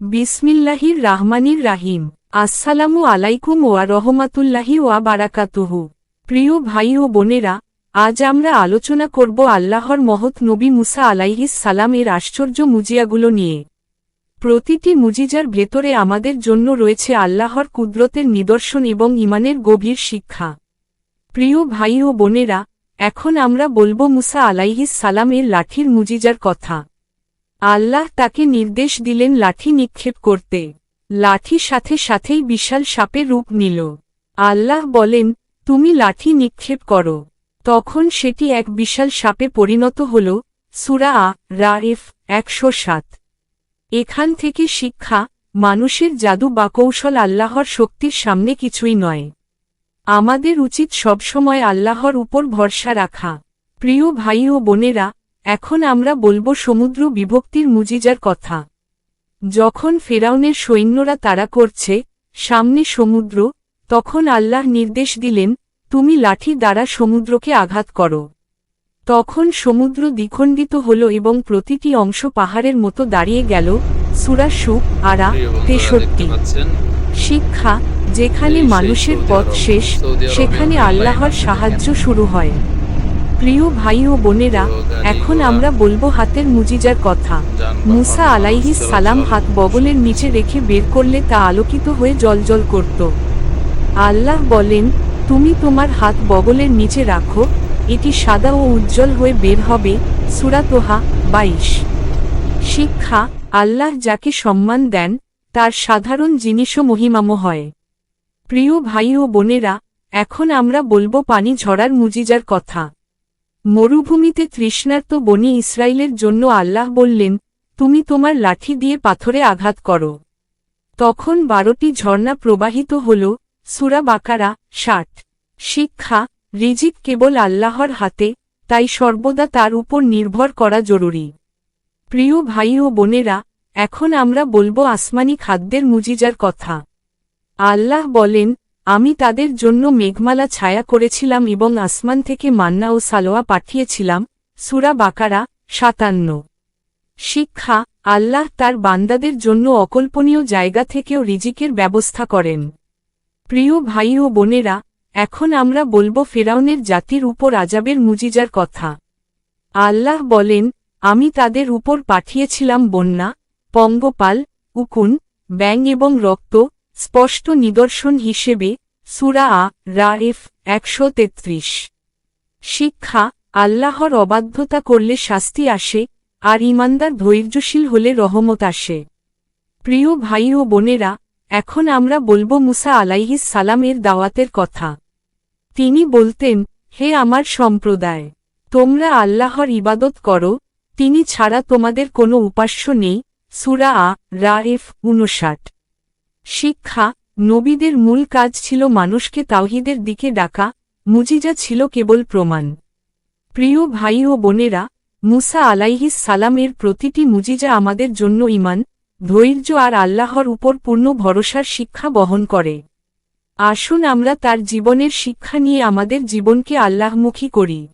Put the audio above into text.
বিসমিল্লাহির রাহমানির রাহিম। আসসালামু আলাইকুম ওয়া রহমাতুল্লাহি ওয়া বারাকাতুহু। প্রিয় ভাই ও বোনেরা, আজ আমরা আলোচনা করব আল্লাহর মহৎ নবী মুসা আলাইহিস সালামের আশ্চর্য মুজিয়াগুলো নিয়ে। প্রতিটি মুজিজার ভেতরে আমাদের জন্য রয়েছে আল্লাহর কুদরতের নিদর্শন এবং ইমানের গভীর শিক্ষা। প্রিয় ভাই ও বোনেরা, এখন আমরা বলব মুসা আলাইহিস সালামের লাঠির মুজিজার কথা। আল্লাহ তাকে নির্দেশ দিলেন লাঠি নিক্ষেপ করতে। লাঠি সাথে সাথেই বিশাল সাপে রূপ নিল। আল্লাহ বলেন, তুমি লাঠি নিক্ষেপ করো। তখন সেটি এক বিশাল সাপে পরিণত হল, সুরা আ একশো সাত। এখান থেকে শিক্ষা, মানুষের জাদু বা কৌশল আল্লাহর শক্তির সামনে কিছুই নয়। আমাদের উচিত সবসময় আল্লাহর উপর ভরসা রাখা। প্রিয় ভাই ও বোনেরা এখন আমরা বলব সমুদ্র বিভক্তির মুজিজার কথা। যখন ফেরাউনের সৈন্যরা তাড়া করছে সামনে সমুদ্র তখন আল্লাহ নির্দেশ দিলেন তুমি লাঠি দ্বারা সমুদ্রকে আঘাত করো। তখন সমুদ্র দ্বিখণ্ডিত হল এবং প্রতিটি অংশ পাহাড়ের মতো দাঁড়িয়ে গেল সুরা সুখ আরা তেষট্টি। শিক্ষা যেখানে মানুষের পথ শেষ সেখানে আল্লাহর সাহায্য শুরু হয়। প্রিয় ভাই ও বোনেরা, এখন আমরা বলব হাতের মুজিজার কথা। মুসা আলাইহি সালাম হাত বগলের নিচে রেখে বের করলে তা আলোকিত হয়ে জলজল করত। আল্লাহ বলেন, তুমি তোমার হাত বগলের নিচে রাখো, এটি সাদা ও উজ্জ্বল হয়ে বের হবে। সুরাতোহা বাইশ। শিক্ষা, আল্লাহ যাকে সম্মান দেন, তার সাধারণ জিনিসও মহিমাম হয়। প্রিয় ভাই ও বোনেরা, এখন আমরা বলব পানি ঝরার মুজিজার কথা। মরুভূমিতে তৃষ্ণার্ত বনি ইসরায়েলের জন্য আল্লাহ বললেন, তুমি তোমার লাঠি দিয়ে পাথরে আঘাত করো। তখন বারোটি ঝর্ণা প্রবাহিত হল, সুরা বাকারা, ষাট। শিক্ষা, রিজিক কেবল আল্লাহর হাতে, তাই সর্বদা তার উপর নির্ভর করা জরুরি। প্রিয় ভাই ও বোনেরা, এখন আমরা বলব আসমানি খাদ্যের মুজিজার কথা। আল্লাহ বলেন আমি তাদের জন্য মেঘমালা ছায়া করেছিলাম এবং আসমান থেকে মান্না ও সালোয়া পাঠিয়েছিলাম, সুরা বাকারা, সাতান্ন। শিক্ষা, আল্লাহ তার বান্দাদের জন্য অকল্পনীয় জায়গা থেকেও রিজিকের ব্যবস্থা করেন। প্রিয় ভাই ও বোনেরা, এখন আমরা বলব ফেরাউনের জাতির উপর আজাবের মুজিজার কথা। আল্লাহ বলেন, আমি তাদের উপর পাঠিয়েছিলাম বন্যা, পঙ্গপাল, উকুন ব্যাং এবং রক্ত স্পষ্ট নিদর্শন হিসেবে, সুরা আ রাএফ একশো তেত্রিশ। শিক্ষা, আল্লাহর অবাধ্যতা করলে শাস্তি আসে, আর ইমানদার ধৈর্যশীল হলে রহমত আসে। প্রিয় ভাই ও বোনেরা, এখন আমরা বলব মুসা আলাইহিস সালামের দাওয়াতের কথা। তিনি বলতেন, হে আমার সম্প্রদায়, তোমরা আল্লাহর ইবাদত করো, তিনি ছাড়া তোমাদের কোনো উপাস্য নেই। সুরা আ রাএফ উনষাট শিক্ষা, নবীদের মূল কাজ ছিল মানুষকে তাওহিদের দিকে ডাকা, মুজিজা ছিল কেবল প্রমাণ। প্রিয় ভাই ও বোনেরা, মুসা আলাইহিস সালামের প্রতিটি মুজিজা আমাদের জন্য ইমান ধৈর্য আর আল্লাহর উপর পূর্ণ ভরসার শিক্ষা বহন করে। আসুন আমরা তার জীবনের শিক্ষা নিয়ে আমাদের জীবনকে আল্লাহমুখী করি।